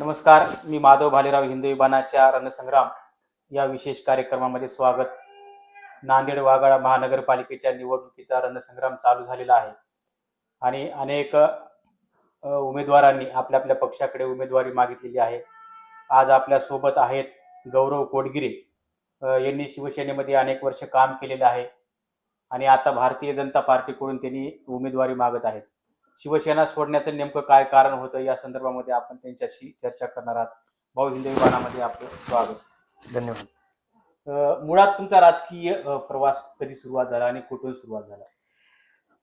नमस्कार मी माधव भालेराव हिंदू विमानाच्या रणसंग्राम या विशेष कार्यक्रमामध्ये स्वागत. नांदेड वाघाळा महानगरपालिकेच्या निवडणुकीचा रणसंग्राम चालू झालेला आहे. आणि अनेक उमेदवारांनी आपल्या आपल्या पक्षाकडे उमेदवारी मागितलेली आहे. आज आपल्यासोबत आहेत गौरव कोडगिरे. यांनी शिवसेनेमध्ये अनेक वर्ष काम केलेलं आहे. आणि आता भारतीय जनता पार्टीकडून त्यांनी उमेदवारी मागत आहेत. शिवसेना सोडण्याचं नेमकं काय कारण होतं? या संदर्भामध्ये आपण त्यांच्याशी चर्चा करणार आहात. भाऊ हिंदू विमानामध्ये आपलं स्वागत. धन्यवाद. मुळात तुमचा राजकीय प्रवास कधी सुरुवात झाला आणि कुठून सुरुवात झाला?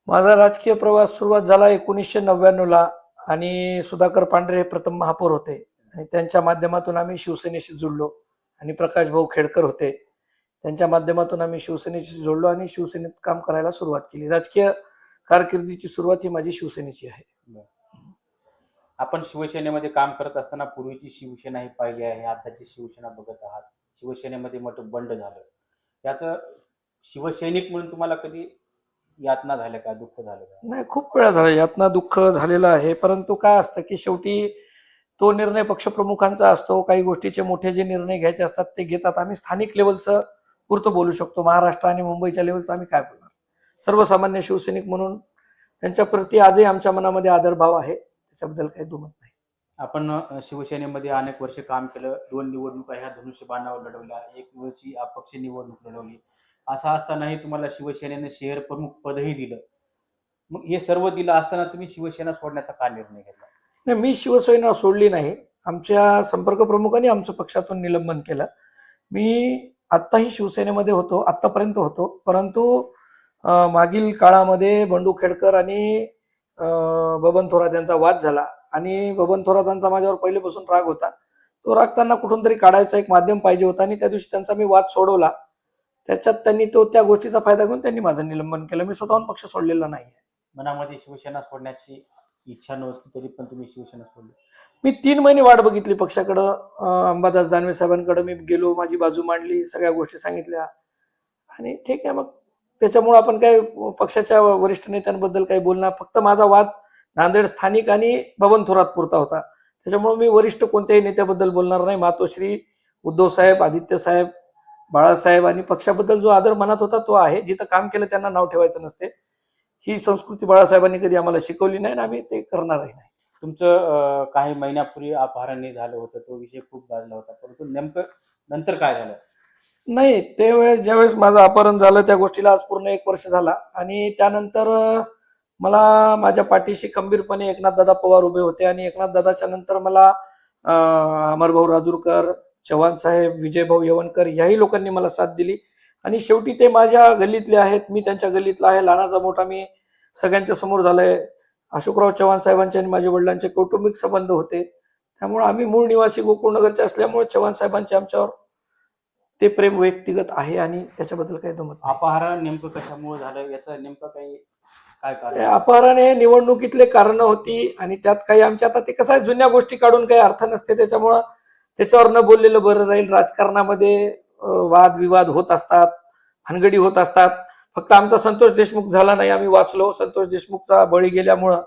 माझा राजकीय प्रवास सुरुवात झाला एकोणीसशे नव्याण्णवला आणि सुधाकर पांढरे हे प्रथम महापौर होते. आणि त्यांच्या माध्यमातून आम्ही शिवसेनेशी जुळलो आणि प्रकाश भाऊ खेडकर होते. त्यांच्या माध्यमातून आम्ही शिवसेनेशी जोडलो आणि शिवसेनेत काम करायला सुरुवात केली. राजकीय कारकिर्दीची सुरुवात ही माझी शिवसेनेची आहे. आपण शिवसेनेमध्ये काम करत असताना पूर्वीची शिवसेना ही पाहिली आहे आताची शिवसेना बघत आहात. शिवसेनेमध्ये मोठं बंड झालं. याचं शिवसैनिक म्हणून तुम्हाला कधी यातना झाल्या का? दुःख झालं का? नाही खूप वेळा झाला. यातना दुःख झालेलं आहे. परंतु काय असतं की शेवटी तो निर्णय पक्षप्रमुखांचा असतो. काही गोष्टीचे मोठे जे निर्णय घ्यायचे असतात ते घेतात. आम्ही स्थानिक लेवलचं पुरतं बोलू शकतो. महाराष्ट्र आणि मुंबईच्या लेवलचं आम्ही काय बोलणार? सर्वसामान्य शिवसैनिक म्हणून त्यांच्या प्रती आजही आमच्या मनामध्ये आदरभाव आहे. त्याच्याबद्दल काही दुमत नाही. आपण शिवसेनेमध्ये अनेक वर्ष काम केलं. दोन निवडणुका ह्या धनुष्यबाणावर लढवल्या. एक वेळची अपक्ष निवडणूक लढवली. असं असतानाही तुम्हाला शिवसेनेने शहर प्रमुख पदही दिलं. मग हे सर्व दिलं असताना तुम्ही शिवसेना सोडण्याचा का निर्णय घेतला? नाही मी शिवसेना सोडली नाही. आमच्या संपर्क प्रमुखांनी आमचं पक्षातून निलंबन केलं. मी आत्ताही शिवसेनेमध्ये होतो आत्तापर्यंत होतो. परंतु मागील काळामध्ये बंडू खेडकर आणि बबन थोरात यांचा वाद झाला. आणि बबन थोरातांचा माझ्यावर पहिलेपासून राग होता. तो राग त्यांना कुठून तरी काढायचा एक माध्यम पाहिजे होता आणि त्या दिवशी त्यांचा मी वाद सोडवला. त्याच्यात त्यांनी तो त्या गोष्टीचा फायदा घेऊन त्यांनी माझं निलंबन केलं. मी स्वतःहून पक्ष सोडलेला नाही मनामध्ये शिवसेना सोडण्याची इच्छा नव्हती तरी पण तुम्ही शिवसेना सोडली. मी तीन महिने वाट बघितली पक्षाकडं. अंबादास दानवे साहेबांकडे मी गेलो माझी बाजू मांडली सगळ्या गोष्टी सांगितल्या. आणि ठीक आहे मग त्याच्यामुळे आपण काय पक्षाच्या वरिष्ठ नेत्यांबद्दल काही बोलणार फक्त माझा वाद नांदेड स्थानिक आणि भवन थोरात पुरता होता. त्याच्यामुळे मी वरिष्ठ कोणत्याही नेत्याबद्दल बोलणार नाही. मातोश्री उद्धव साहेब आदित्य साहेब बाळासाहेब आणि पक्षाबद्दल जो आदर मनात होता तो आहे. जिथं काम केलं त्यांना नाव ठेवायचं नसते. ही संस्कृती बाळासाहेबांनी कधी आम्हाला शिकवली नाही आणि आम्ही ते करणारही नाही. तुमचं काही महिन्यापूर्वी अपहरण झालं होतं. तो विषय खूप गाजला होता. परंतु नेमकं नंतर काय झालं? नाही त्यावेळेस ज्यावेळेस माझं अपहरण झालं त्या गोष्टीला आज पूर्ण एक वर्ष झाला. आणि त्यानंतर मला माझ्या पाठीशी खंबीरपणे एकनाथदादा पवार उभे होते. आणि एकनाथदादाच्या नंतर मला अमरभाऊ राजूरकर चव्हाण साहेब विजयभाऊ यवनकर याही लोकांनी मला साथ दिली. आणि शेवटी ते माझ्या गल्लीतले आहेत. मी त्यांच्या गल्लीतला आहे. लहानाचा मोठा मी सगळ्यांच्या समोर झालाय. अशोकराव चव्हाण साहेबांचे आणि माझ्या वडिलांचे कौटुंबिक संबंध होते. त्यामुळे आम्ही मूळ निवासी गोकुळनगरचे असल्यामुळे चव्हाण साहेबांचे आमच्यावर ते प्रेम व्यक्तिगत आहे आणि त्याच्याबद्दल काही दुमत. अपहरण नेमकं कशामुळे झालं? याचं नेमकं काही काय कारण? अपहरण हे निवडणुकीतले कारण होती आणि त्यात काही आमच्या आता ते कसं आहे जुन्या गोष्टी काढून काही अर्थ नसते. त्याच्यामुळं त्याच्यावर न बोललेलं बरं राहील. राजकारणामध्ये अं, वाद विवाद होत असतात भानगडी होत असतात. फक्त आमचा संतोष देशमुख झाला नाही आम्ही वाचलो. संतोष देशमुखचा बळी गेल्यामुळं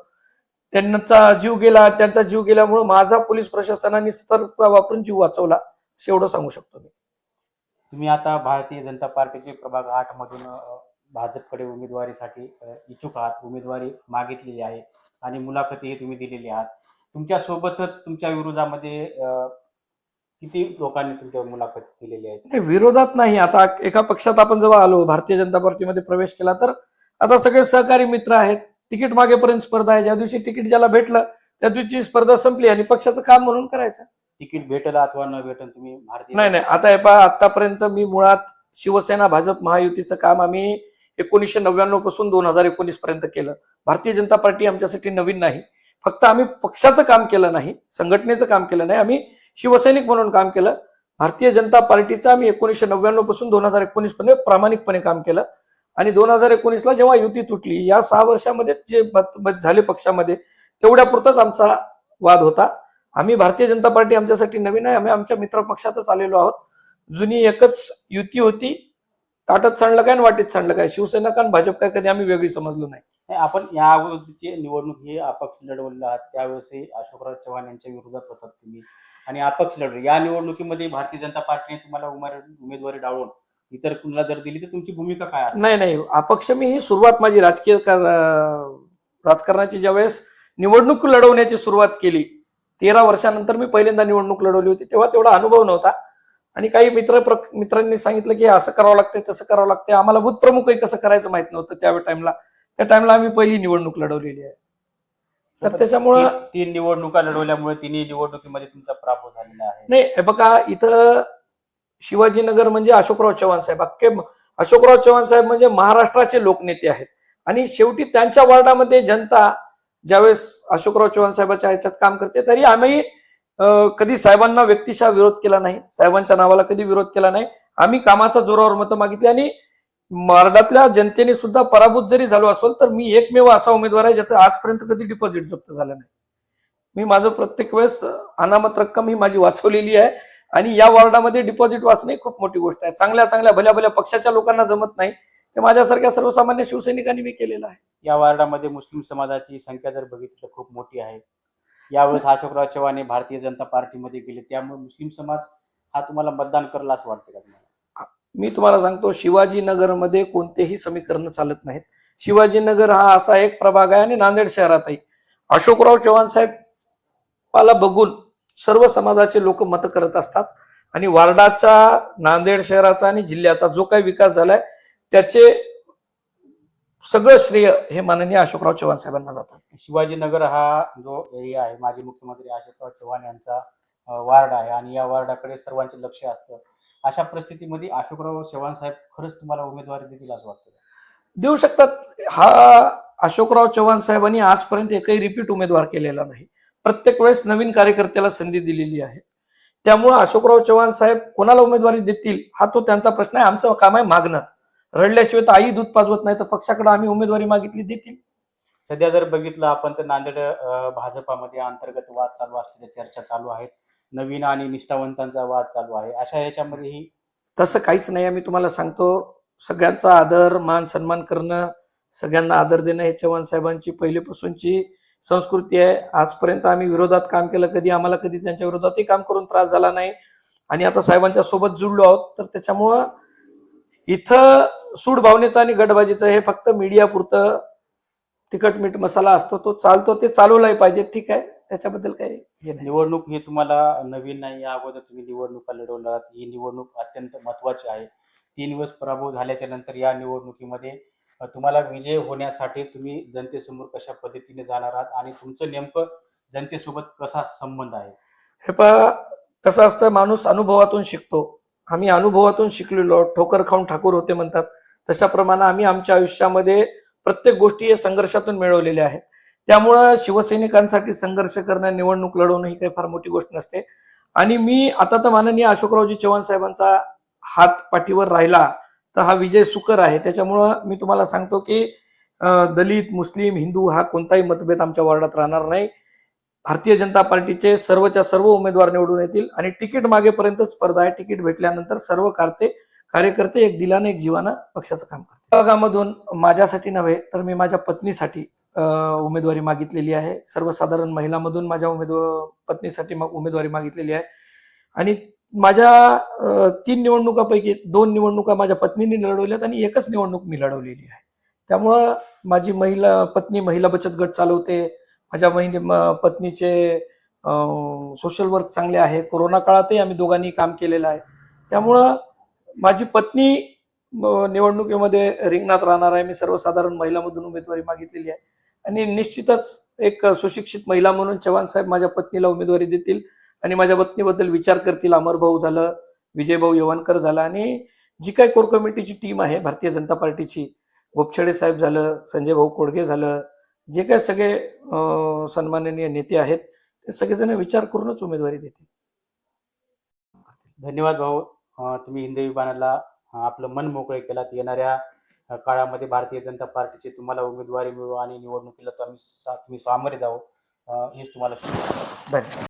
त्यांचा जीव गेला. त्यांचा जीव गेल्यामुळं माझा पोलीस प्रशासनाने सतर्कता वापरून जीव वाचवला. असं एवढं सांगू शकतो मी. तुम्ही आता भारतीय जनता पार्टीचे प्रभाग आठ मधून भाजपकडे उमेदवारीसाठी इच्छुक आहात. उमेदवारी मागितलेली आहे आणि मुलाखतीही तुम्ही दिलेली आहात. तुमच्या सोबतच तुमच्या विरोधामध्ये किती लोकांनी तुमच्या मुलाखत दिलेली आहे? नाही विरोधात नाही. आता एका पक्षात आपण जेव्हा आलो भारतीय जनता पार्टीमध्ये प्रवेश केला तर आता सगळे सहकारी मित्र आहेत. तिकीट मागेपर्यंत स्पर्धा आहे. ज्या दिवशी तिकीट ज्याला भेटलं त्या दिवशी स्पर्धा संपली आणि पक्षाचं काम म्हणून करायचं. तिकीट भेटेल अथवा न भेटेल तुम्ही भारतीय नाही नाही. आता हे पहा आतापर्यंत मी मुळात शिवसेना भाजप महायुतीचं काम आम्ही एकोणीसशे नव्याण्णवपासून दोन हजार एकोणीस पर्यंत केलं. भारतीय जनता पार्टी आमच्यासाठी नवीन नाही. फक्त आम्ही पक्षाचं काम केलं नाही संघटनेचं काम केलं नाही. आम्ही शिवसैनिक म्हणून काम केलं. भारतीय जनता पार्टीचं आम्ही एकोणीसशे नव्याण्णवपासून दोन हजार एकोणीस पर्यंत प्रामाणिकपणे काम केलं. आणि दोन हजार एकोणीसला जेव्हा युती तुटली या सहा वर्षामध्ये जे झाले पक्षामध्ये तेवढ्यापुरताच आमचा वाद होता. आम्ही भारतीय जनता पार्टी आमच्यासाठी नवीन आहे. आम्ही आमच्या मित्र पक्षातच आलेलो आहोत. जुनी एकच युती होती. ताटत सांडलं काय आणि वाटेत सांडलं काय? शिवसेना का आणि भाजप काय? कधी आम्ही वेगळी समजलो नाही. आपण या अगोदरची निवडणूक ही अपक्ष लढवलेला आहात. त्यावेळेसही अशोकराव चव्हाण यांच्या विरोधात होतात तुम्ही. आणि अपक्ष लढले या निवडणुकीमध्ये भारतीय जनता पार्टीने तुम्हाला उमेद उमेदवारी डाळून इतर कुणाला जर दिली तर तुमची भूमिका काय आहे नाही नाही. अपक्ष मी ही सुरुवात माझी राजकीय राजकारणाची ज्यावेळेस निवडणूक लढवण्याची सुरुवात केली तेरा वर्षानंतर मी पहिल्यांदा निवडणूक लढवली होती तेव्हा तेवढा अनुभव नव्हता. आणि काही मित्र मित्रांनी सांगितलं की असं करावं लागतंय तसं करावं लागतंय. आम्हाला बुथप्रमुखही कसं करायचं माहीत नव्हतं त्या टाइमला. त्या टाइमला आम्ही पहिली निवडणूक लढवलेली आहे. तर त्याच्यामुळं तीन- निवडणुका लढवल्यामुळे तिन्ही निवडणुकीमध्ये तुमचा पराभव झालेला आहे. नाही हे बघा इथं शिवाजीनगर म्हणजे अशोकराव चव्हाण साहेब. अख्खे अशोकराव चव्हाण साहेब म्हणजे महाराष्ट्राचे लोकनेते आहेत. आणि शेवटी त्यांच्या वॉर्डामध्ये जनता ज्यावेळेस अशोकराव चव्हाण साहेबाच्या ह्याच्यात काम करते तरी आम्ही कधी साहेबांना व्यक्तिशः विरोध केला नाही साहेबांच्या नावाला कधी विरोध केला नाही. आम्ही कामाचा जोरावर मतं मागितली आणि मार्डातल्या जनतेने सुद्धा पराभूत जरी झालो असेल तर मी एकमेव असा उमेदवार आहे ज्याचं आजपर्यंत कधी डिपॉझिट जप्त झालं नाही. मी माझं प्रत्येक वेळेस अनामत रक्कम ही माझी वाचवलेली आहे आणि या वॉर्डामध्ये डिपॉझिट वाचणे खूप मोठी गोष्ट आहे. चांगल्या चांगल्या भल्या भल्या पक्षाच्या लोकांना जमत नाही. ते माझ्यासारख्या सर्वसामान्य शिवसैनिकांनी मी केलेलं आहे. या वार्डामध्ये मुस्लिम समाजाची संख्या जर बघितली तर खूप मोठी आहे. यावेळेस अशोकराव चव्हाण हे भारतीय जनता पार्टीमध्ये गेले. त्यामुळे मुस्लिम समाज हा तुम्हाला मतदान करला असं वाटतं का तुम्हाला? मी तुम्हाला सांगतो शिवाजीनगरमध्ये कोणतेही समीकरण चालत नाहीत. शिवाजीनगर हा असा एक प्रभाग आहे आणि नांदेड शहरातही. अशोकराव चव्हाण साहेबाला बघून सर्व समाजाचे लोक मत करत असतात. आणि वार्डाचा नांदेड शहराचा आणि जिल्ह्याचा जो काही विकास झालाय त्याचे सगळं श्रेय हे माननीय अशोकराव चव्हाण साहेबांना जातात शिवाजीनगर हा जो एरिया आहे माजी मुख्यमंत्री अशोकराव चव्हाण यांचा वार्ड आहे आणि या वार्डाकडे सर्वांचे लक्ष असतं. अशा परिस्थितीमध्ये अशोकराव चव्हाण साहेब खरंच तुम्हाला उमेदवारी देतील असं वाटतं? देऊ शकतात. हा अशोकराव चव्हाण साहेबांनी आजपर्यंत एकही रिपीट उमेदवार केलेला नाही. प्रत्येक वेळेस नवीन कार्यकर्त्याला संधी दिलेली आहे. त्यामुळं अशोकराव चव्हाण साहेब कोणाला उमेदवारी देतील हा तो त्यांचा प्रश्न आहे. आमचं काम आहे मागणं. रडल्याशिवाय तर आई दूध पाजवत नाही तर पक्षाकडे आम्ही उमेदवारी मागितली देतील. सध्या जर बघितलं आपण तर नांदेड भाजपामध्ये अंतर्गत वाद चालू असल्याच्या चर्चा चालू आहेत. नवीन आणि निष्ठावंतांचा वाद चालू आहे. अशा याच्यामध्येही तसं काहीच नाही. मी तुम्हाला सांगतो सगळ्यांचा आदर मान सन्मान करणं सगळ्यांना आदर देणं हे चव्हाण साहेबांची पहिलीपासूनची संस्कृती आहे. आजपर्यंत आम्ही विरोधात काम केलं कधी आम्हाला कधी त्यांच्या विरोधातही काम करून त्रास झाला नाही. आणि आता साहेबांच्या सोबत जुळलो आहोत तर त्याच्यामुळं इथं सूड भावनेचं आणि गटबाजीचं हे फक्त मीडिया पुरतं तिखट मीठ मसाला असतो तो चालतो ते चालवलाही पाहिजे. ठीक आहे? त्याच्याबद्दल काही हे नाही. निवडणूक ही तुम्हाला नवीन नाही. या अगोदर तुम्ही निवडणुका आहात. ही निवडणूक अत्यंत महत्वाची आहे. तीन वेळेस पराभव झाल्याच्यानंतर या निवडणुकीमध्ये तुम्हाला विजय होण्यासाठी तुम्ही जनतेसमोर कशा पद्धतीने जाणार आहात आणि तुमचं नेमकं जनतेसोबत कसा संबंध आहे? हे पहा कसं असतं माणूस अनुभवातून शिकतो. आम्ही अनुभवातून शिकलेलो ठोकर खाऊन ठाकूर होते म्हणतात. तशाप्रमाणे आम्ही आमच्या आयुष्यामध्ये प्रत्येक गोष्टी या संघर्षातून मिळवलेल्या आहेत. त्यामुळं शिवसैनिकांसाठी संघर्ष करणं निवडणूक लढवणं ही काही फार मोठी गोष्ट नसते. आणि मी आता तर माननीय अशोकरावजी चव्हाण साहेबांचा हात पाठीवर राहिला तर हा विजय सुकर आहे. त्याच्यामुळं मी तुम्हाला सांगतो की दलित मुस्लिम हिंदू हा कोणताही मतभेद आमच्या वॉर्डात राहणार नाही. भारतीय जनता पार्टीचे सर्वच्या सर्व उमेदवार निवडून येतील आणि तिकीट मागेपर्यंत स्पर्धा आहे. तिकीट भेटल्यानंतर सर्व कार्ते कार्यकर्ते एक दिलाने एक जीवानं पक्षाचं काम करतात माझ्यासाठी नव्हे तर मी माझ्या पत्नीसाठी उमेदवारी मागितलेली आहे. सर्वसाधारण महिलामधून माझ्या उमेदवार पत्नीसाठी मा- उमेदवारी मागितलेली आहे. आणि माझ्या तीन निवडणुकापैकी दोन निवडणुका माझ्या पत्नीने लढवल्यात आणि एकच निवडणूक मी लढवलेली आहे. त्यामुळं माझी महिला पत्नी महिला बचत गट चालवते माझ्या बहिणी म- पत्नीचे सोशल वर्क चांगले आहे. कोरोना काळातही आम्ही दोघांनी काम केलेलं आहे. त्यामुळं माझी पत्नी निवडणुकीमध्ये रिंगणात राहणार आहे. मी सर्वसाधारण महिलामधून उमेदवारी मागितलेली आहे. आणि निश्चितच एक सुशिक्षित महिला म्हणून चव्हाण साहेब माझ्या पत्नीला उमेदवारी देतील आणि माझ्या पत्नीबद्दल विचार करतील. अमर भाऊ झालं विजयभाऊ यवनकर झाला आणि जी काही कोर कमिटीची टीम आहे भारतीय जनता पार्टीची गोपछडे साहेब झालं संजय भाऊ कोडगे झालं जे काही सगळे सन्माननीय नेते आहेत ते सगळेजण विचार करूनच उमेदवारी देतील. धन्यवाद भाऊ. तुम्ही हिंदी अ, आपलं मन मोकळे केलात. येणाऱ्या काळामध्ये भारतीय जनता पार्टीची तुम्हाला उमेदवारी मिळू आणि निवडणुकीला तुम्ही सामोरे जाऊ हेच तुम्हाला शुभेच्छा धन्यवाद.